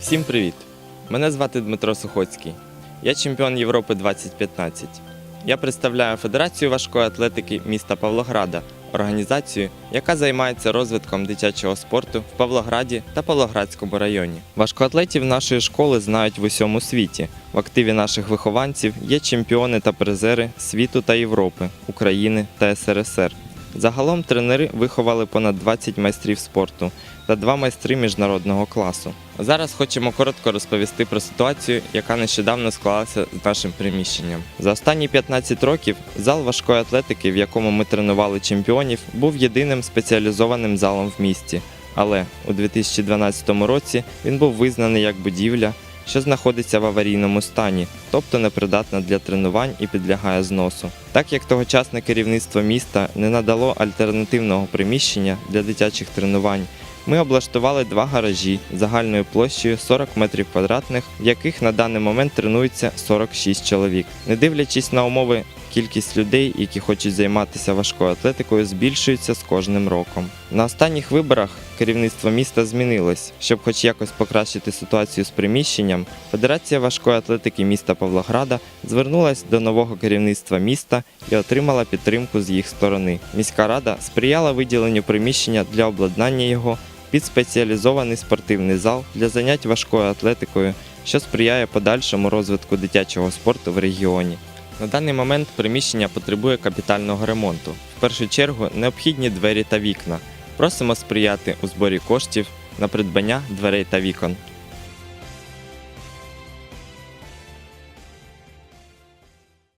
Всім привіт! Мене звати Дмитро Сухоцький. Я чемпіон Європи 2015. Я представляю Федерацію важкої атлетики міста Павлограда, організацію, яка займається розвитком дитячого спорту в Павлограді та Павлоградському районі. Важкоатлетів нашої школи знають в усьому світі. В активі наших вихованців є чемпіони та призери світу та Європи, України та СРСР. Загалом тренери виховали понад 20 майстрів спорту та два майстри міжнародного класу. Зараз хочемо коротко розповісти про ситуацію, яка нещодавно склалася з нашим приміщенням. За останні 15 років зал важкої атлетики, в якому ми тренували чемпіонів, був єдиним спеціалізованим залом в місті. Але у 2012 році він був визнаний як будівля, що знаходиться в аварійному стані, тобто непридатна для тренувань і підлягає зносу. Так як тогочасне керівництво міста не надало альтернативного приміщення для дитячих тренувань, ми облаштували два гаражі загальною площею 40 метрів квадратних, в яких на даний момент тренується 46 чоловік. Не дивлячись на умови, кількість людей, які хочуть займатися важкою атлетикою, збільшується з кожним роком. На останніх виборах керівництво міста змінилось. Щоб хоч якось покращити ситуацію з приміщенням, Федерація важкої атлетики міста Павлограда звернулась до нового керівництва міста і отримала підтримку з їх сторони. Міська рада сприяла виділенню приміщення для обладнання його під спеціалізований спортивний зал для занять важкою атлетикою, що сприяє подальшому розвитку дитячого спорту в регіоні. На даний момент приміщення потребує капітального ремонту. В першу чергу необхідні двері та вікна. Просимо сприяти у зборі коштів на придбання дверей та вікон.